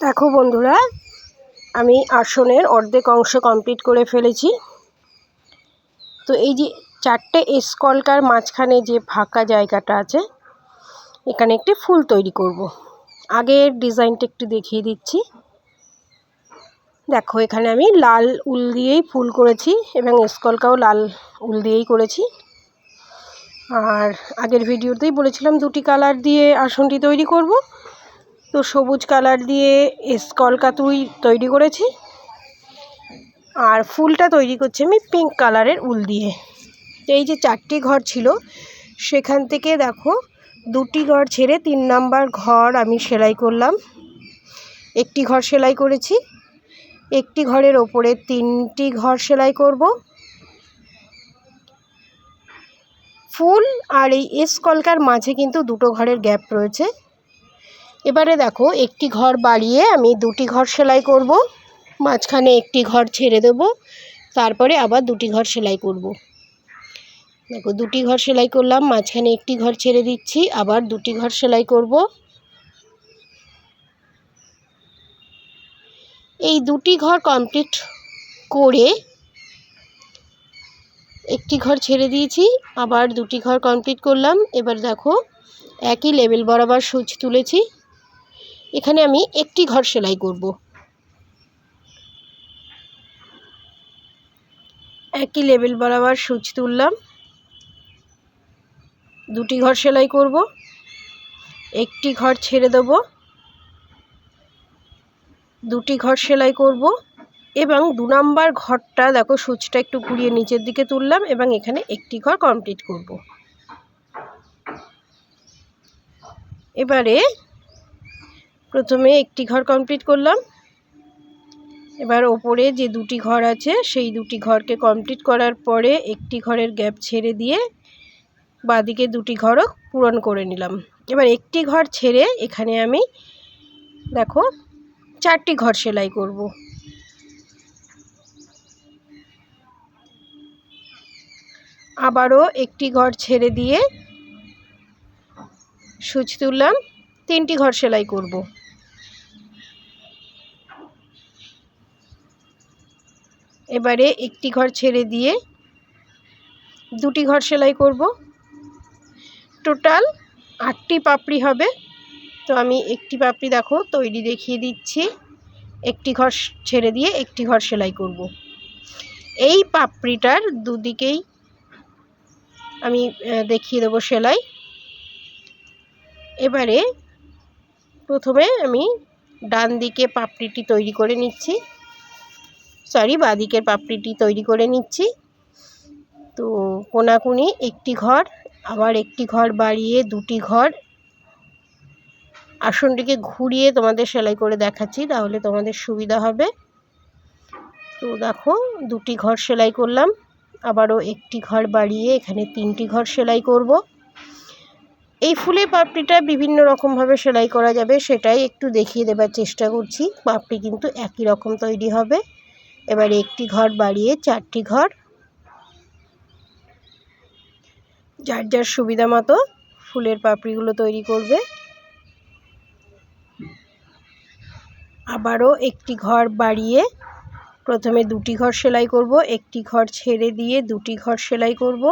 দেখো বন্ধুরা, আমি আসনের অর্ধেক অংশ কমপ্লিট করে ফেলেছি। তো এই যে চারটে এসকলকার মাঝখানে যে ফাঁকা জায়গাটা আছে, এখানে একটি ফুল তৈরি করব। আগের ডিজাইনটা একটু দেখিয়ে দিচ্ছি। দেখো, এখানে আমি লাল উল দিয়েই ফুল করেছি এবং স্কলকাও লাল উল দিয়েই করেছি। আর আগের ভিডিওতেই বলেছিলাম দুটি কালার দিয়ে আসনটি তৈরি করব। তো সবুজ কালার দিয়ে স্কলকা তুই তৈরি করেছি। আর ফুলটা তৈরি করছি আমি পিঙ্ক কালারের উল দিয়ে। এই যে চারটি ঘর ছিল, সেখান থেকে দেখো দুটি ঘর ছেড়ে তিন নাম্বার ঘর আমি সেলাই করলাম। একটি ঘর সেলাই করেছি, একটি ঘরের ওপরে তিনটি ঘর সেলাই করব। ফুল আর এই এস কলকার মাঝে কিন্তু দুটো ঘরের গ্যাপ রয়েছে। এবারে দেখো, একটি ঘর বাড়িয়ে আমি দুটি ঘর সেলাই করব। মাঝখানে একটি ঘর ছেড়ে দেব, তারপরে আবার দুটি ঘর সেলাই করব। দেখো, দুটি ঘর সেলাই করলাম, মাঝখানে একটি ঘর ছেড়ে দিচ্ছি, আবার দুটি ঘর সেলাই করব। এই দুটি ঘর কমপ্লিট করে একটি ঘর ছেড়ে দিয়েছি, আবার দুটি ঘর কমপ্লিট করলাম। এবার দেখো, একই লেভেল বরাবর সুচ তুলেছি। এখানে আমি একটি ঘর সেলাই করব। একই লেভেল বরাবর সুচ তুললাম। দুটি ঘর সেলাই করব। একটি ঘর ছেড়ে দেব। দুটি ঘর সেলাই করব এবং দু নাম্বার ঘরটা দেখো সুচটা একটু ঘুরিয়ে নিচের দিকে তুললাম এবং এখানে একটি ঘর কমপ্লিট করব। এবারে প্রথমে একটি ঘর কমপ্লিট করলাম। এবার ওপরে যে দুটি ঘর আছে, সেই দুটি ঘরকে কমপ্লিট করার পরে একটি ঘরের গ্যাপ ছেড়ে দিয়ে বাদিকে দুটি ঘরও পূরণ করে নিলাম। এবার একটি ঘর ছেড়ে এখানে আমি, দেখো, চারটি ঘর সেলাই করব। আবারও একটি ঘর ছেড়ে দিয়ে সুচ তুললাম, তিনটি ঘর সেলাই করব। এবারে একটি ঘর ছেড়ে দিয়ে দুটি ঘর সেলাই করব। টোটাল আটটি পাপড়ি হবে। তো আমি একটি পাপড়ি দেখো, তৈরি দেখিয়ে দিচ্ছি। একটি ঘর ছেড়ে দিয়ে একটি ঘর সেলাই করব। এই পাপড়িটার দুদিকেই আমি দেখিয়ে দেবো সেলাই। এবারে প্রথমে আমি ডান দিকে পাপড়িটি তৈরি করে নিচ্ছি। সরি বাদিকের পাপড়িটি তৈরি করে নিচ্ছি। তো কোনাকুনি একটি ঘর, আবার একটি ঘর বাড়িয়ে দুটি ঘর। আসনটিকে ঘুরিয়ে তোমাদের সেলাই করে দেখাচ্ছি, তাহলে তোমাদের সুবিধা হবে। তো দেখো, দুটি ঘর সেলাই করলাম, আবারও একটি ঘর বাড়িয়ে এখানে তিনটি ঘর সেলাই করব। এই ফুলের পাপড়িটা বিভিন্ন রকমভাবে সেলাই করা যাবে, সেটাই একটু দেখিয়ে দেবার চেষ্টা করছি, পাপড়ি কিন্তু একই রকম তৈরি হবে। এবার একটি ঘর বাড়িয়ে চারটি ঘর। যার যার সুবিধা মতো ফুলের পাপড়িগুলো তৈরি করবে। আবারও একটি ঘর বাড়িয়ে প্রথমে দুটি ঘর সেলাই করব, একটি ঘর ছেড়ে দিয়ে দুটি ঘর সেলাই করব।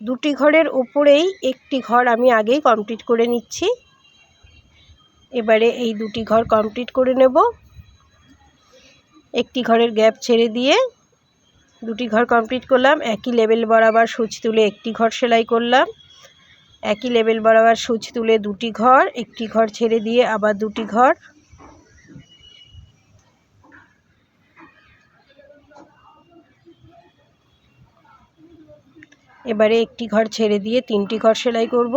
দুটি ঘরের ওপরেই একটি ঘর আমি আগেই কমপ্লিট করে নিচ্ছি। এবারে এই দুটি ঘর কমপ্লিট করে নেব। একটি ঘরের গ্যাপ ছেড়ে দিয়ে দুটি ঘর কমপ্লিট করলাম। একই লেভেল বরাবর সুচ তুলে একটি ঘর সেলাই করলাম। একই লেভেল বরাবর সুচ তুলে দুটি ঘর, একটি ঘর ছেড়ে দিয়ে আবার দুটি ঘর। এবারে একটি ঘর ছেড়ে দিয়ে তিনটি ঘর সেলাই করব।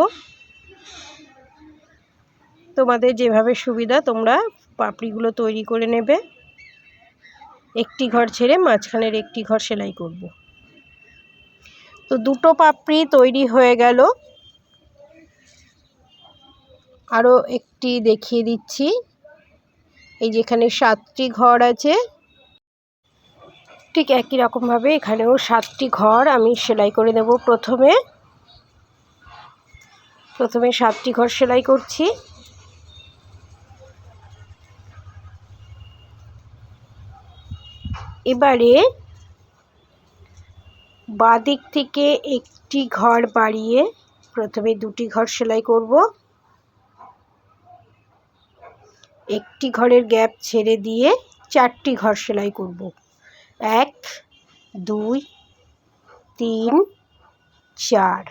তোমাদের যেভাবে সুবিধা, তোমরা পাপড়িগুলো তৈরি করে নেবে। একটি ঘর ছেড়ে মাঝখানের একটি ঘর সেলাই করব। তো দুটো পাপড়ি তৈরি হয়ে গেল। আরও একটি দেখিয়ে দিচ্ছি। এই যেখানে সাতটি ঘর আছে। ঠিক একই রকমভাবে এখানেও সাতটি ঘর আমি সেলাই করে দেব প্রথমে। প্রথমে সাতটি ঘর সেলাই করছি। এবারে বাদিক থেকে একটি ঘর বাড়িয়ে প্রথমে দুটি ঘর সেলাই করব। একটি ঘরের গ্যাপ ছেড়ে দিয়ে চারটি ঘর সেলাই করব। এক, দুই, তিন, চার।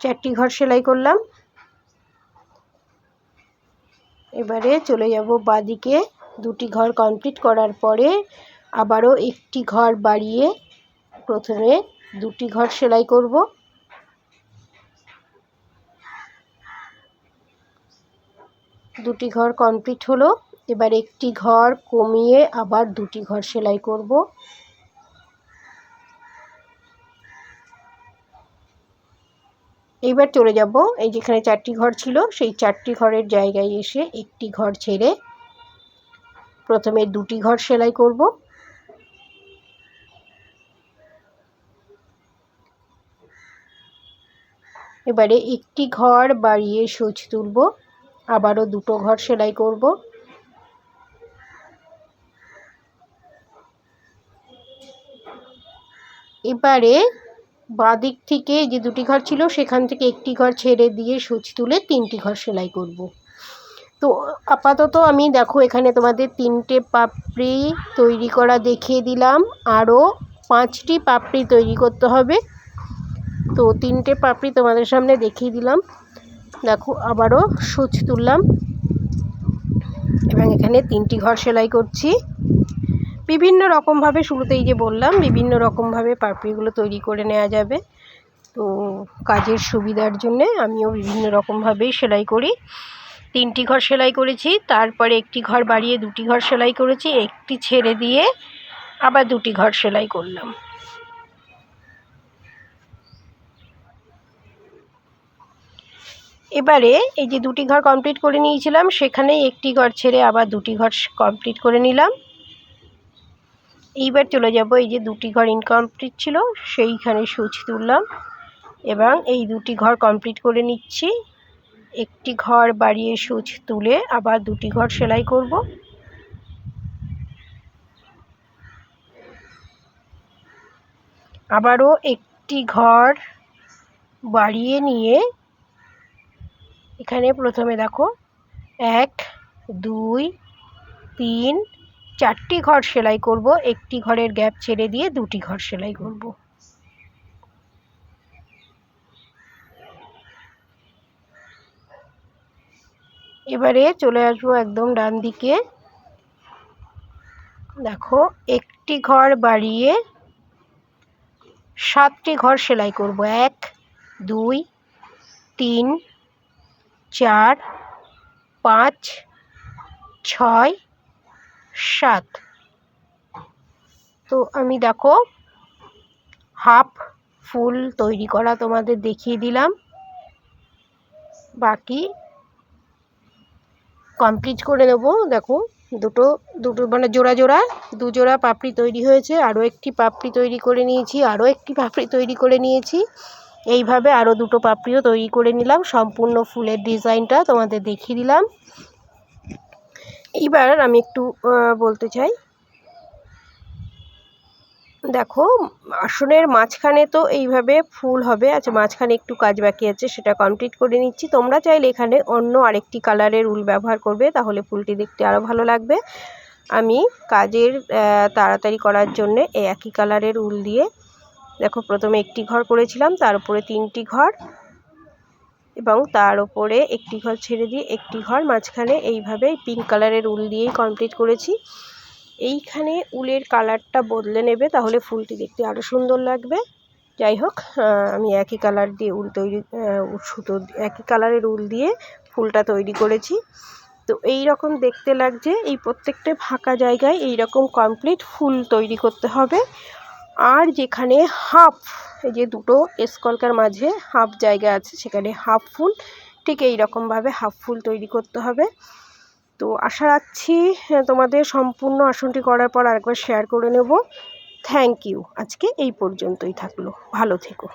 চারটি ঘর সেলাই করলাম। এবারে চলে যাব বাদিকে দুটি ঘর কমপ্লিট করার পরে আবারও একটি ঘর বাড়িয়ে প্রথমে দুটি ঘর সেলাই করব। দুটি ঘর কমপ্লিট হলো। এবার একটি ঘর কমিয়ে আবার দুটি ঘর সেলাই করব। এইবার চলে যাব। এই যেখানে চারটি ঘর ছিল, সেই চারটি ঘরের জায়গায় এসে একটি ঘর ছেড়ে প্রথমে দুটি ঘর সেলাই করব। এবারে একটি ঘর বাড়িয়ে সুচ তুলব, আবারও দুটো ঘর সেলাই করব। এবারে বাদিক থেকে যে দুটি ঘর ছিল, সেখান থেকে একটি ঘর ছেড়ে দিয়ে সুচ তুলে তিনটি ঘর সেলাই করব। তো আপাতত আমি দেখো এখানে তোমাদের তিনটে পাপড়ি তৈরি করা দেখিয়ে দিলাম। আরও পাঁচটি পাপড়ি তৈরি করতে হবে। তো তিনটে পাপড়ি তোমাদের সামনে দেখিয়ে দিলাম। দেখো আবারও সুচ তুললাম। এবং এখানে তিনটি ঘর সেলাই করছি। বিভিন্ন রকমভাবে শুরুতেই যে বললাম, বিভিন্ন রকমভাবে পাপড়িগুলো তৈরি করে নেওয়া যাবে। তো কাজের সুবিধার জন্যে আমিও বিভিন্ন রকমভাবেই সেলাই করি। তিনটি ঘর সেলাই করেছি, তারপরে একটি ঘর বাড়িয়ে দুটি ঘর সেলাই করেছি, একটি ছেড়ে দিয়ে আবার দুটি ঘর সেলাই করলাম। এবারে এই যে দুটি ঘর কমপ্লিট করে নিয়েছিলাম, সেখানেই একটি ঘর ছেড়ে আবার দুটি ঘর কমপ্লিট করে নিলাম। এইবার চলে যাব, এই যে দুটি ঘর ইনকমপ্লিট ছিল, সেইখানে সুচ তুললাম এবং এই দুটি ঘর কমপ্লিট করে নিচ্ছি। একটি ঘর বাড়িয়ে সুচ তুলে আবার দুটি ঘর সেলাই করব। আবারও একটি ঘর বাড়িয়ে নিয়ে এখানে প্রথমে দেখো, এক, দুই, তিন, চারটি ঘর সেলাই করব। একটি ঘরের গ্যাপ ছেড়ে দিয়ে দুটি ঘর সেলাই করব। এবারে চলে আসব একদম ডান দিকে। দেখো, একটি ঘর বাড়িয়ে সাতটি ঘর সেলাই করব। এক, দুই, তিন, চার, পাঁচ, ছয়, সাত। তো আমি দেখো, হাফ ফুল তৈরি করা তোমাদের দেখিয়ে দিলাম। বাকি কমপ্লিট করে নেব, দেখো, দুটো দুটো মানে জোড়া জোড়া, দু জোড়া পাপড়ি তৈরি হয়েছে, আরও একটি পাপড়ি তৈরি করে নিয়েছি, আরও একটি পাপড়ি তৈরি করে নিয়েছি। এইভাবে আরও দুটো পাপড়িও তৈরি করে নিলাম, সম্পূর্ণ ফুলের ডিজাইনটা তোমাদের দেখিয়ে দিলাম। এইবার আমি একটু বলতে চাই দেখো, আসনের মাঝখানে তো এইভাবে ফুল হবে আচ্ছা মাঝখানে একটু কাজ বাকি আছে, সেটা কমপ্লিট করে নিচ্ছি। তোমরা চাইলে এখানে অন্য আরেকটি কালারের উল ব্যবহার করবে, তাহলে ফুলটি দেখতে আরও ভালো লাগবে। আমি কাজের তাড়াতাড়ি করার জন্য এই একই কালারের উল দিয়ে, দেখো প্রথমে একটি ঘর করেছিলাম, তার উপরে তিনটি ঘর এবং তার উপরে একটি ঘর ছেড়ে দিয়ে একটি ঘর, মাঝখানে এইভাবে পিঙ্ক কালারের উল দিয়েই কমপ্লিট করেছি। এইখানে উলের কালারটা বদলে নেবে, তাহলে ফুলটি দেখতে আরও সুন্দর লাগবে। যাই হোক আমি একই কালার দিয়ে উল তৈরি সুতো একই কালারের উল দিয়ে ফুলটা তৈরি করেছি। তো এই রকম দেখতে লাগছে, এই প্রত্যেকটা ফাঁকা জায়গায় এই রকম কমপ্লিট ফুল তৈরি করতে হবে। আর যেখানে হাফ, এই যে দুটো স্কলকার মাঝে হাফ জায়গা আছে, সেখানে হাফ ফুল, ঠিক এই রকমভাবে হাফ ফুল তৈরি করতে হবে। তো আশা রাখছি তোমাদের সম্পূর্ণ আসনটি করার পর আরেকবার শেয়ার করে নেব। থ্যাংক ইউ আজকে এই পর্যন্তই থাকল। ভালো থেকো।